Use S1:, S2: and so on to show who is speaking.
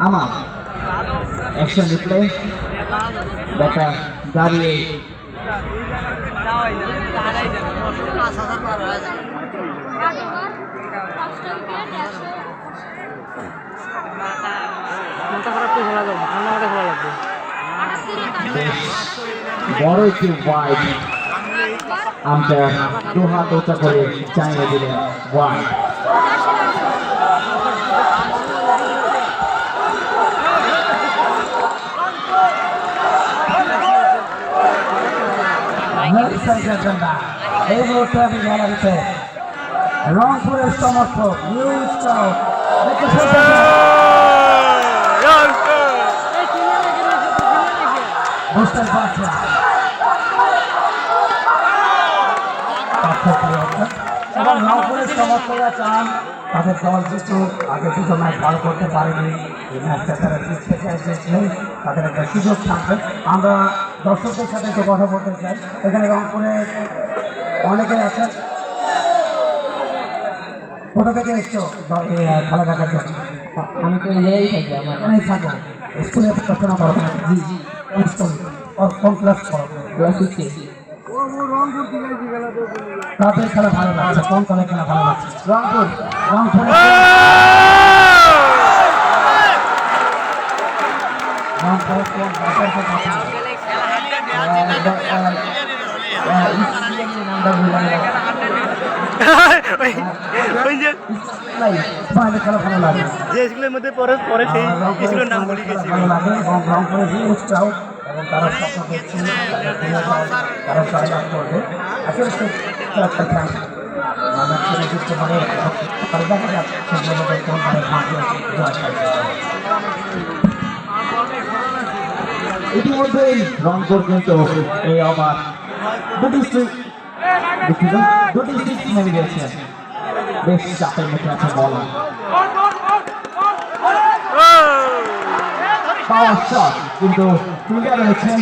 S1: আমার action replay দেখা দাঁড়িয়ে। বড় একটি ওয়াইড আম্পায়ার দু হাত উঁচা করে চাইলে দিলেন ওয়াইড এই মুহূর্তে আমি গ্যালারিতে রংপুরের সমর্থক নিউজ বুঝতে পারছেন? এবং সমর্থকরা চান তাদের দল যেহেতু আগে দুটো ম্যাচ ভালো করতে পারেনি। এই ম্যাচটা তারা জিততে চাইছিলেন তাদের একটা সুযোগ থাকবে। আমরা দর্শকদের সাথে একটু কথা বলতে চাই। এখানে রংপুরে অনেকে আছেন। কোথা থেকে এসছো? খেলা দেখার জন্য
S2: আমি তো এই থাকি আমার
S1: অনেক থাকো। স্কুলে পড়াশোনা করো জি জি কোন স্কুল কোন- ক্লাস করো
S2: ক্লাস সিক্সে
S1: তাদের খেলা ভালো লাগছে কোন দলের খেলা ভালো লাগছে রংপুর রংপুর রংপুরের কোন দলের খেলা ভালো লাগছে?
S2: নামটা ভুলে গেলাম
S3: ওই যে
S1: নাই, ইসমাইলের খেলা ভালো লাগে
S3: যে স্কুলের মধ্যে পরে পরে সেই স্কুলের নাম বলে গেছি।
S1: ভালো লাগে এবং রংপুরের হিউজ এবং তারা করবে। আসলে ইতিমধ্যেই রংপুর কিন্তু এই ওভার দুটি স্ট্রিক দুটি স্ট্রিক নেমে গেছে বেশ চাপের মুখে আছে বলা। পাওয়ার শট কিন্তু ফিল্ডার রয়েছেন